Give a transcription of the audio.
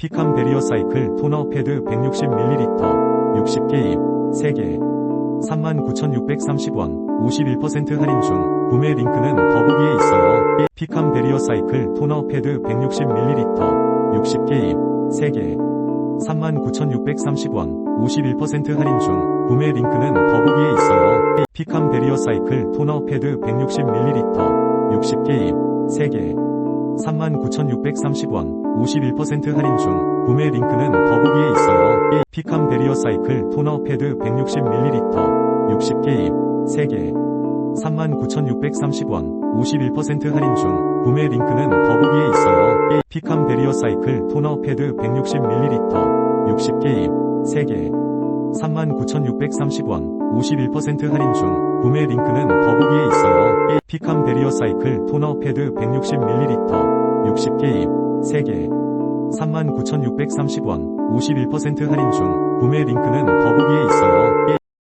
피캄 베리어 사이클 토너 패드 160ml 60개 입 3개 39,630원 51% 할인 중 구매 링크는 더보기에 있어요. 피캄 베리어 사이클 토너 패드 160ml 60개 입 3개 39,630원 51% 할인 중 구매 링크는 더보기에 있어요. 피캄 베리어 사이클 토너 패드 160ml 60개 입 3개 39,630원 51% 할인 중 구매 링크는 더보기에 있어요. 피캄 베리어 사이클 토너 패드 160ml 60개 입 3개 39,630원 51% 할인 중 구매 링크는 더보기에 있어요. 피캄 베리어 사이클 토너 패드 160ml 60개 입 3개 39,630원 51% 할인 중 구매 링크는 더보기에 있어요. 피캄 베리어 사이클 토너 패드 160ml 60개 입 3개 39,630원 51% 할인 중 구매 링크는 더보기에 있어요.